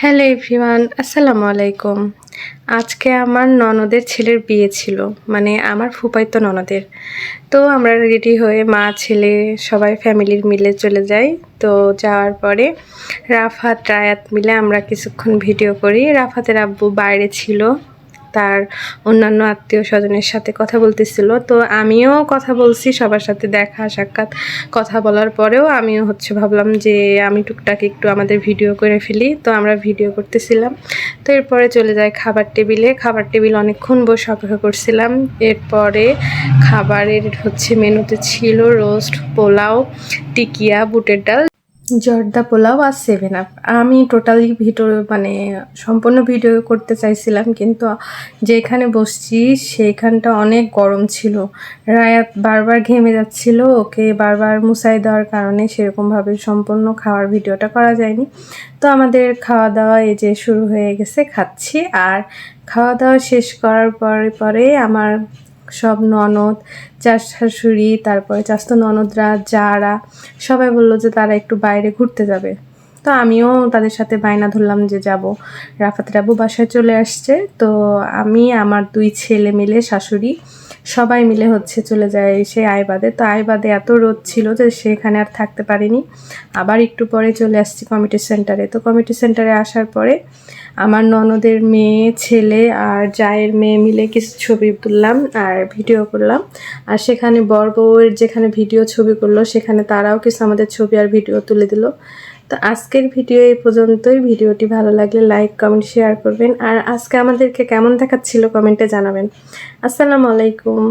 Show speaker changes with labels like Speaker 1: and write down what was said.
Speaker 1: Hello everyone, আসসালামু আলাইকুম। আজকে আমার ননদের ছেলের বিয়ে ছিল মানে আমার ফুপাই তো ননদের। তো আমরা রেডি হয়ে মা, ছেলে সবাই ফ্যামিলির মিলে চলে যাই। তো যাওয়ার পরে রাফাত, রায়াত মিলে আমরা কিছুক্ষণ ভিডিও করি। রাফাতের আব্বু বাইরে ছিল। তার অন্যান্য আত্মীয় স্বজনের সাথে কথা বলতেছিল। তো আমিও কথা বলছি, সবার সাথে দেখা, সাক্ষাৎ, কথা বলার পরেও আমিও হচ্ছে ভাবলাম যে আমি টুকটাক একটু আমাদের ভিডিও করে ফেলি। তো আমরা ভিডিও করতেছিলাম। তো এরপরে চলে যায় খাবার টেবিলে। খাবার টেবিল অনেকক্ষণ বসে অপেক্ষা করছিলাম। এরপরে খাবারের হচ্ছে মেনুতে ছিল রোস্ট পোলাও, টিকিয়া, বুটের ডাল। জর্দা পোলাও আর সেভেন আপ আমি টোটালি ভিডিও মানে সম্পূর্ণ ভিডিও করতে চাইছিলাম, কিন্তু যেখানে বসছি সেইখানটা অনেক গরম ছিল। রায়াত বারবার ঘেমে যাচ্ছিল, ওকে বারবার মুসাই দেওয়ার কারণে সেরকমভাবে সম্পূর্ণ খাওয়ার ভিডিওটা করা যায়নি। তো আমাদের খাওয়া দাওয়া এই যে শুরু হয়ে গেছে, খাচ্ছি। আর খাওয়া দাওয়া শেষ করার পরে পরে আমার সব ননদ, চার শাশুড়ি, তারপরে চাস্ত ননদরা, যারা সবাই বলল যে তারা একটু বাইরে ঘুরতে যাবে। তো আমিও তাদের সাথে বায়না ধরলাম যে যাব। রাফাত রাবু বাসায় চলে আসছে। তো আমি, আমার দুই ছেলে মিলে, শাশুড়ি, সবাই মিলে হচ্ছে চলে যায় সে আইবাদে। তো আইবাদে এত রোদ ছিল যে সেখানে আর থাকতে পারিনি। আবার একটু পরে চলে আসছি কমিটি সেন্টারে। তো কমিটি সেন্টারে আসার পরে আমার ননদের মেয়ে, ছেলে আর জায়ের মেয়ে মিলে কিছু ছবি তুললাম আর ভিডিও করলাম। আর সেখানে বর বউয়ের যেখানে ভিডিও ছবি করল, সেখানে তারাও কিছু আমাদের ছবি আর ভিডিও তুলে দিল। তো আজকের ভিডিও এই পর্যন্তই। ভিডিওটি ভালো লাগলে লাইক, কমেন্ট, শেয়ার করবেন। আর আজকে আমাদেরকে কেমন দেখাচ্ছিল কমেন্টে জানাবেন। আসসালামু আলাইকুম।